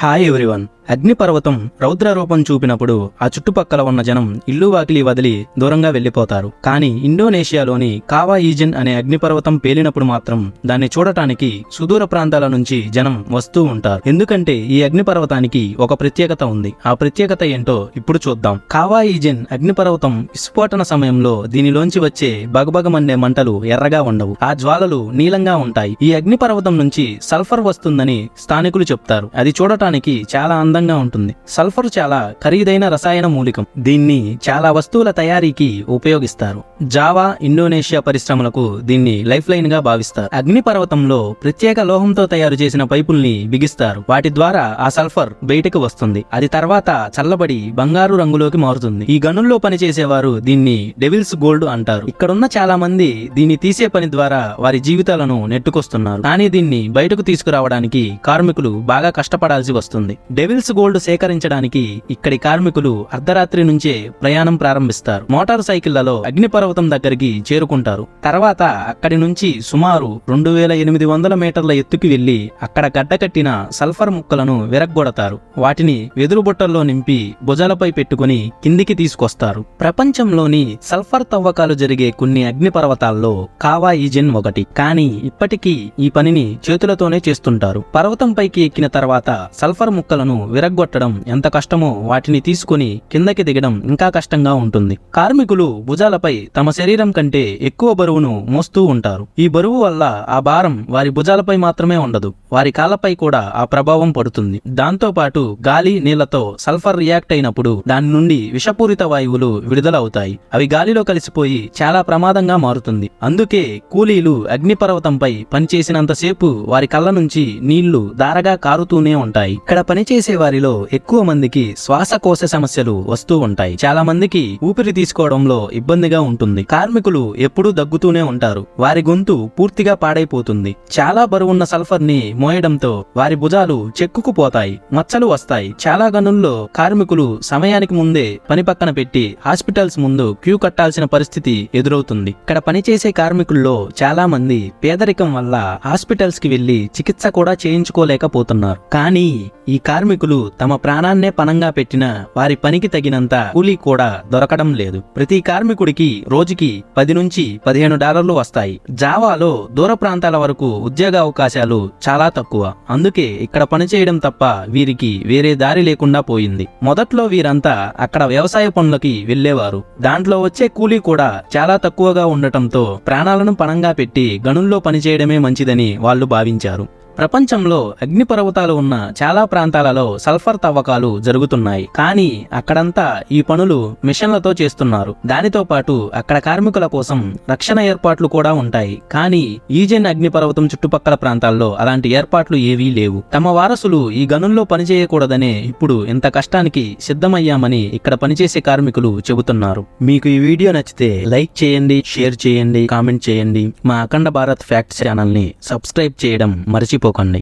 Hi everyone, అగ్నిపర్వతం రౌద్ర రూపం చూపినప్పుడు ఆ చుట్టుపక్కల ఉన్న జనం ఇల్లు వాకిలి వదిలి దూరంగా వెళ్ళిపోతారు కానీ ఇండోనేషియాలోని కావా ఈజన్ అనే అగ్నిపర్వతం పేలినప్పుడు మాత్రం దాన్ని చూడటానికి సుదూర ప్రాంతాల నుంచి జనం వస్తూ ఉంటారు. ఎందుకంటే ఈ అగ్నిపర్వతానికి ఒక ప్రత్యేకత ఉంది. ఆ ప్రత్యేకత ఏంటో ఇప్పుడు చూద్దాం. కావా ఈజన్ అగ్నిపర్వతం విస్ఫోటన సమయంలో దీనిలోంచి వచ్చే బగబగమన్నే మంటలు ఎర్రగా ఉండవు. ఆ జ్వాలలు నీలంగా ఉంటాయి. ఈ అగ్నిపర్వతం నుంచి సల్ఫర్ వస్తుందని స్థానికులు చెప్తారు. అది చూడటానికి చాలా అందంగా ఉంటుంది. సల్ఫర్ చాలా ఖరీదైన రసాయన మూలికం. దీన్ని చాలా వస్తువుల తయారీకి ఉపయోగిస్తారు. జావా ఇండోనేషియా పరిశ్రమలకు దీన్ని లైఫ్ లైన్గా భావిస్తారు. అగ్నిపర్వతంలో ప్రత్యేక లోహంతో తయారు చేసిన పైపుల్ని బిగిస్తారు. వాటి ద్వారా ఆ సల్ఫర్ బయటకు వస్తుంది. అది తర్వాత చల్లబడి బంగారు రంగులోకి మారుతుంది. ఈ గనుల్లో పనిచేసేవారు దీన్ని డెవిల్స్ గోల్డ్ అంటారు. ఇక్కడున్న చాలా మంది దీన్ని తీసే పని ద్వారా వారి జీవితాలను నెట్టుకొస్తున్నారు. కానీ దీన్ని బయటకు తీసుకురావడానికి కార్మికులు బాగా కష్టపడాల్సి వస్తుంది. డెవిల్స్ గోల్డ్ సేకరించడానికి ఇక్కడి కార్మికులు అర్ధరాత్రి నుంచే ప్రయాణం ప్రారంభిస్తారు. మోటార్ సైకిళ్ళలో అగ్నిపర్వతం దగ్గరికి చేరుకుంటారు. తర్వాత అక్కడి నుంచి సుమారు రెండు వేల ఎనిమిది వందల మీటర్ల ఎత్తుకి వెళ్ళి అక్కడ గడ్డకట్టిన సల్ఫర్ ముక్కలను విరగ్గొడతారు. వాటిని వెదురు బుట్టల్లో నింపి భుజాలపై పెట్టుకుని కిందికి తీసుకొస్తారు. ప్రపంచంలోని సల్ఫర్ తవ్వకాలు జరిగే కొన్ని అగ్నిపర్వతాల్లో కావా ఈజెన్ ఒకటి. కానీ ఇప్పటికీ ఈ పనిని చేతులతోనే చేస్తుంటారు. పర్వతంపైకి ఎక్కిన తర్వాత సల్ఫర్ ముక్కలను విరగ్గొట్టడం ఎంత కష్టమో వాటిని తీసుకుని కిందకి దిగడం ఇంకా కష్టంగా ఉంటుంది. కార్మికులు భుజాలపై తమ శరీరం కంటే ఎక్కువ బరువును మోస్తూ ఉంటారు. ఈ బరువు వల్ల ఆ భారం వారి భుజాలపై మాత్రమే ఉండదు వారి కాళ్ళపై కూడా ఆ ప్రభావం పడుతుంది. దాంతో పాటు గాలి నీళ్ళతో సల్ఫర్ రియాక్ట్ అయినప్పుడు దాని నుండి విషపూరిత వాయువులు విడుదలవుతాయి. అవి గాలిలో కలిసిపోయి చాలా ప్రమాదంగా మారుతుంది. అందుకే కూలీలు అగ్నిపర్వతంపై పనిచేసినంతసేపు వారి కళ్ళ నుంచి నీళ్ళు దారగా కారుతూనే ఉంటాయి. ఇక్కడ పనిచేసే వారిలో ఎక్కువ మందికి శ్వాసకోశ సమస్యలు వస్తూ ఉంటాయి. చాలా మందికి ఊపిరి తీసుకోవడంలో ఇబ్బందిగా ఉంటుంది. కార్మికులు ఎప్పుడూ దగ్గుతూనే ఉంటారు. వారి గొంతు పూర్తిగా పాడైపోతుంది. చాలా బరువున్న సల్ఫర్ని మోయడంతో వారి భుజాలు చెక్కుకుపోతాయి. మచ్చలు వస్తాయి. చాలా గనుల్లో కార్మికులు సమయానికి ముందే పని పక్కన పెట్టి హాస్పిటల్స్ ముందు క్యూ కట్టాల్సిన పరిస్థితి ఎదురవుతుంది. ఇక్కడ పనిచేసే కార్మికుల్లో చాలా మంది పేదరికం వల్ల హాస్పిటల్స్కి వెళ్ళి చికిత్స కూడా చేయించుకోలేకపోతున్నారు. కానీ ఈ కార్మికులు తమ ప్రాణాన్నే పనంగా పెట్టిన వారి పనికి తగినంత కూలీ కూడా దొరకడం లేదు. ప్రతి కార్మికుడికి రోజుకి పది నుంచి పదిహేను డాలర్లు వస్తాయి. జావాలో దూర ప్రాంతాల వరకు ఉద్యోగ అవకాశాలు చాలా తక్కువ. అందుకే ఇక్కడ పనిచేయడం తప్ప వీరికి వేరే దారి లేకుండా పోయింది. మొదట్లో వీరంతా అక్కడ వ్యవసాయ పనులకి వెళ్ళేవారు దాంట్లో వచ్చే కూలీ కూడా చాలా తక్కువగా ఉండటంతో ప్రాణాలను పణంగా పెట్టి గనుల్లో పనిచేయడమే మంచిదని వాళ్ళు భావించారు. ప్రపంచంలో అగ్నిపర్వతాలు ఉన్న చాలా ప్రాంతాలలో సల్ఫర్ తవ్వకాలు జరుగుతున్నాయి. కానీ అక్కడంతా ఈ పనులు మిషన్లతో చేస్తున్నారు. దానితో పాటు అక్కడ కార్మికుల కోసం రక్షణ ఏర్పాట్లు కూడా ఉంటాయి. కానీ ఈజెన్ అగ్నిపర్వతం చుట్టుపక్కల ప్రాంతాల్లో అలాంటి ఏర్పాట్లు ఏవీ లేవు. తమ వారసులు ఈ గనుల్లో పనిచేయకూడదనే ఇప్పుడు ఇంత కష్టానికి సిద్ధమయ్యామని ఇక్కడ పనిచేసే కార్మికులు చెబుతున్నారు. మీకు ఈ వీడియో నచ్చితే లైక్ చేయండి షేర్ చేయండి కామెంట్ చేయండి. మా అఖండ భారత్ ఫ్యాక్ట్ ఛానల్ని సబ్స్క్రైబ్ చేయడం మర్చిపోకండి